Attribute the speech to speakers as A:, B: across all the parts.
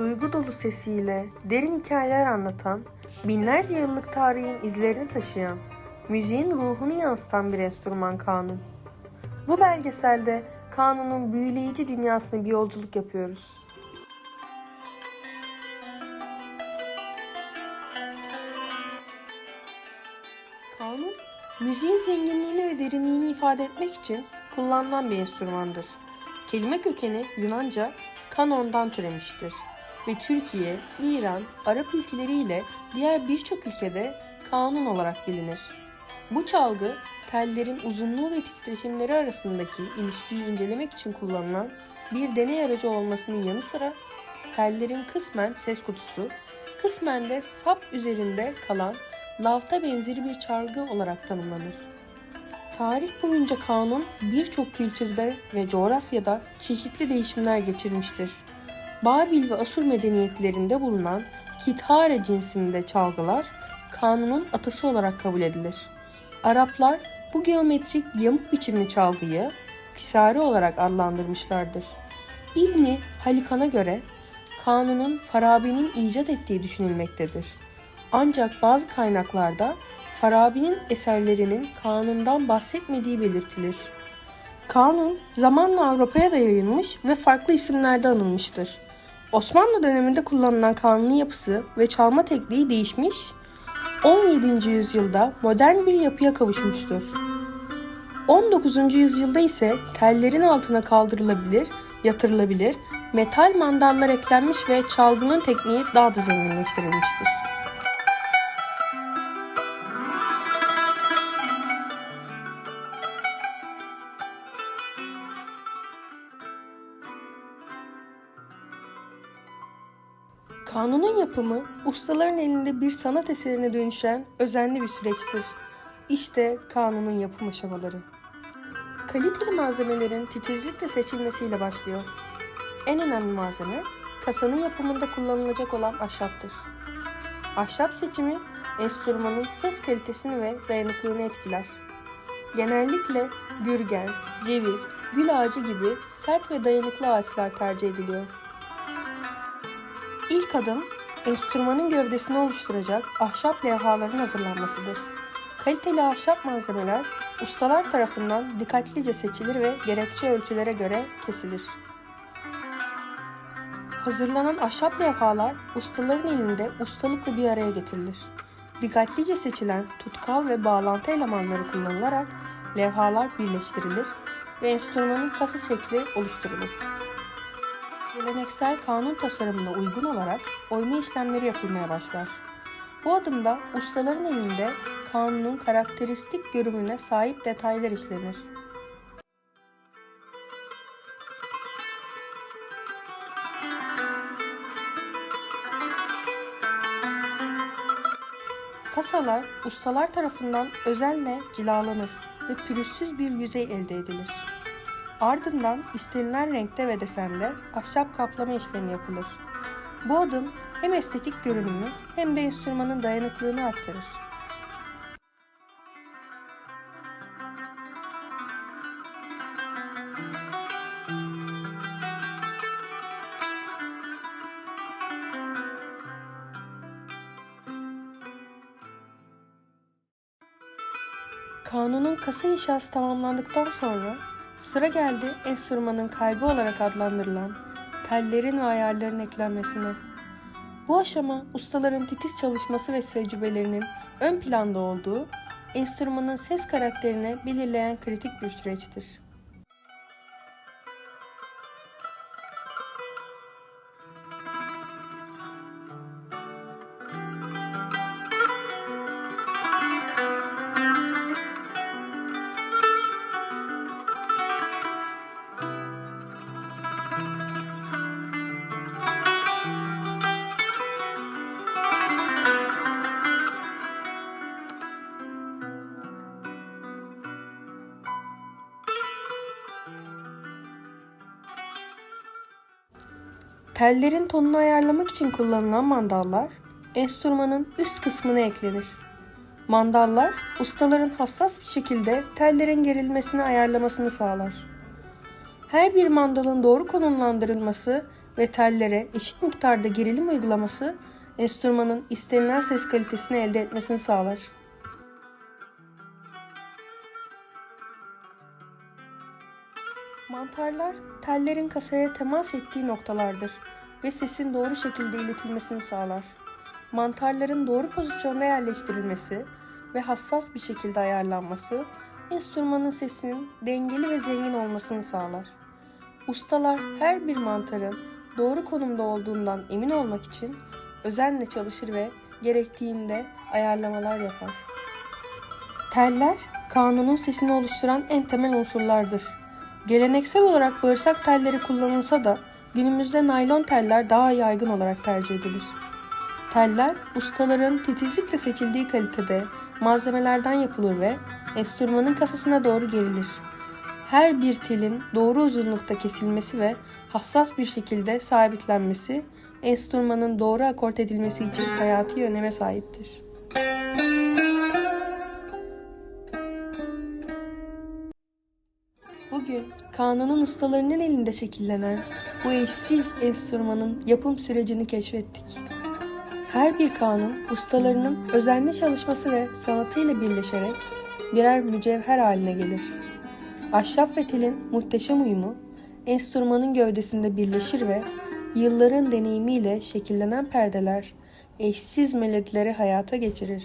A: duygu dolu sesiyle derin hikayeler anlatan, binlerce yıllık tarihin izlerini taşıyan, müziğin ruhunu yansıtan bir enstrüman kanun. Bu belgeselde kanunun büyüleyici dünyasına bir yolculuk yapıyoruz. Kanun, müziğin zenginliğini ve derinliğini ifade etmek için kullanılan bir enstrümandır. Kelime kökeni Yunanca kanondan türemiştir ve Türkiye, İran, Arap ülkeleriyle diğer birçok ülkede kanun olarak bilinir. Bu çalgı, tellerin uzunluğu ve titreşimleri arasındaki ilişkiyi incelemek için kullanılan bir deney aracı olmasının yanı sıra tellerin kısmen ses kutusu, kısmen de sap üzerinde kalan lavta benzeri bir çalgı olarak tanımlanır. Tarih boyunca kanun birçok kültürde ve coğrafyada çeşitli değişimler geçirmiştir. Babil ve Asur medeniyetlerinde bulunan kithare cinsinde çalgılar kanunun atası olarak kabul edilir. Araplar bu geometrik yamuk biçimli çalgıyı kisare olarak adlandırmışlardır. İbni Halikan'a göre kanunun Farabi'nin icat ettiği düşünülmektedir. Ancak bazı kaynaklarda Farabi'nin eserlerinin kanundan bahsetmediği belirtilir. Kanun zamanla Avrupa'ya da yayılmış ve farklı isimlerde anılmıştır. Osmanlı döneminde kullanılan kanunun yapısı ve çalma tekniği değişmiş, 17. yüzyılda modern bir yapıya kavuşmuştur. 19. yüzyılda ise tellerin altına kaldırılabilir, yatırılabilir, metal mandallar eklenmiş ve çalgının tekniği daha da zenginleştirilmiştir. Kanunun yapımı ustaların elinde bir sanat eserine dönüşen özenli bir süreçtir. İşte kanunun yapım aşamaları. Kaliteli malzemelerin titizlikle seçilmesiyle başlıyor. En önemli malzeme kasanın yapımında kullanılacak olan ahşaptır. Ahşap seçimi enstrümanın ses kalitesini ve dayanıklılığını etkiler. Genellikle gürgen, ceviz, gül ağacı gibi sert ve dayanıklı ağaçlar tercih ediliyor. İlk adım enstrümanın gövdesini oluşturacak ahşap levhaların hazırlanmasıdır. Kaliteli ahşap malzemeler ustalar tarafından dikkatlice seçilir ve gerekçe ölçülere göre kesilir. Hazırlanan ahşap levhalar ustaların elinde ustalıkla bir araya getirilir. Dikkatlice seçilen tutkal ve bağlantı elemanları kullanılarak levhalar birleştirilir ve enstrümanın kasa şekli oluşturulur. Geleneksel kanun tasarımına uygun olarak oyma işlemleri yapılmaya başlar. Bu adımda ustaların elinde kanunun karakteristik görünümüne sahip detaylar işlenir. Kasalar ustalar tarafından özenle cilalanır ve pürüzsüz bir yüzey elde edilir. Ardından istenilen renkte ve desende ahşap kaplama işlemi yapılır. Bu adım hem estetik görünümü hem de enstrümanın dayanıklılığını arttırır. Kanunun kasa inşası tamamlandıktan sonra sıra geldi enstrümanın kalbi olarak adlandırılan tellerin ve ayarların eklenmesine. Bu aşama ustaların titiz çalışması ve tecrübelerinin ön planda olduğu enstrümanın ses karakterini belirleyen kritik bir süreçtir. Tellerin tonunu ayarlamak için kullanılan mandallar enstrümanın üst kısmına eklenir. Mandallar ustaların hassas bir şekilde tellerin gerilmesini ayarlamasını sağlar. Her bir mandalın doğru konumlandırılması ve tellere eşit miktarda gerilim uygulaması enstrümanın istenilen ses kalitesini elde etmesini sağlar. Mantarlar tellerin kasaya temas ettiği noktalardır ve sesin doğru şekilde iletilmesini sağlar. Mantarların doğru pozisyonda yerleştirilmesi ve hassas bir şekilde ayarlanması enstrümanın sesinin dengeli ve zengin olmasını sağlar. Ustalar her bir mantarın doğru konumda olduğundan emin olmak için özenle çalışır ve gerektiğinde ayarlamalar yapar. Teller, kanunun sesini oluşturan en temel unsurlardır. Geleneksel olarak bağırsak telleri kullanılsa da günümüzde naylon teller daha yaygın olarak tercih edilir. Teller, ustaların titizlikle seçildiği kalitede malzemelerden yapılır ve enstrümanın kasasına doğru gerilir. Her bir telin doğru uzunlukta kesilmesi ve hassas bir şekilde sabitlenmesi, enstrümanın doğru akort edilmesi için hayati öneme sahiptir. Bugün kanunun ustalarının elinde şekillenen bu eşsiz enstrümanın yapım sürecini keşfettik. Her bir kanun ustalarının özenli çalışması ve sanatıyla birleşerek birer mücevher haline gelir. Ahşap ve telin muhteşem uyumu enstrümanın gövdesinde birleşir ve yılların deneyimiyle şekillenen perdeler eşsiz melodileri hayata geçirir.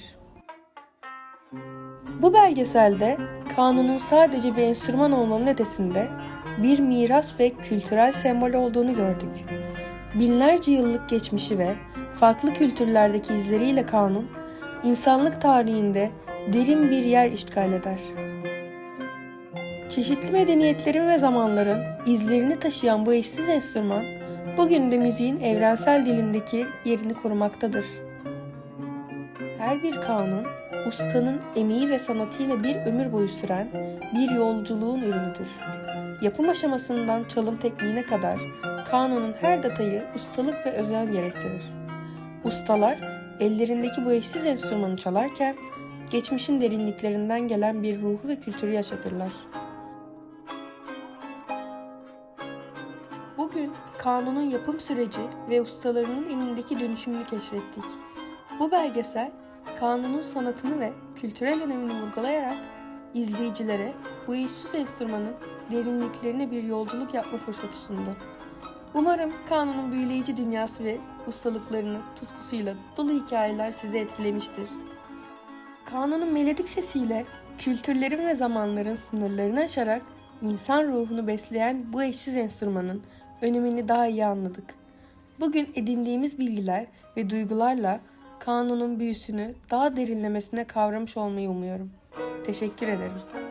A: Bu belgeselde kanunun sadece bir enstrüman olmanın ötesinde bir miras ve kültürel sembol olduğunu gördük. Binlerce yıllık geçmişi ve farklı kültürlerdeki izleriyle kanun, insanlık tarihinde derin bir yer işgal eder. Çeşitli medeniyetlerin ve zamanların izlerini taşıyan bu eşsiz enstrüman, bugün de müziğin evrensel dilindeki yerini korumaktadır. Her bir kanun, ustanın emeği ve sanatıyla bir ömür boyu süren bir yolculuğun ürünüdür. Yapım aşamasından çalım tekniğine kadar kanunun her detayı ustalık ve özen gerektirir. Ustalar ellerindeki bu eşsiz enstrümanı çalarken geçmişin derinliklerinden gelen bir ruhu ve kültürü yaşatırlar. Bugün kanunun yapım süreci ve ustalarının elindeki dönüşümünü keşfettik. Bu belgesel kanunun sanatını ve kültürel önemini vurgulayarak izleyicilere bu eşsiz enstrümanın derinliklerine bir yolculuk yapma fırsatı sundu. Umarım kanunun büyüleyici dünyası ve ustalıklarını tutkusuyla dolu hikayeler sizi etkilemiştir. Kanunun melodik sesiyle kültürlerin ve zamanların sınırlarını aşarak insan ruhunu besleyen bu eşsiz enstrümanın önemini daha iyi anladık. Bugün edindiğimiz bilgiler ve duygularla kanunun büyüsünü daha derinlemesine kavramış olmayı umuyorum. Teşekkür ederim.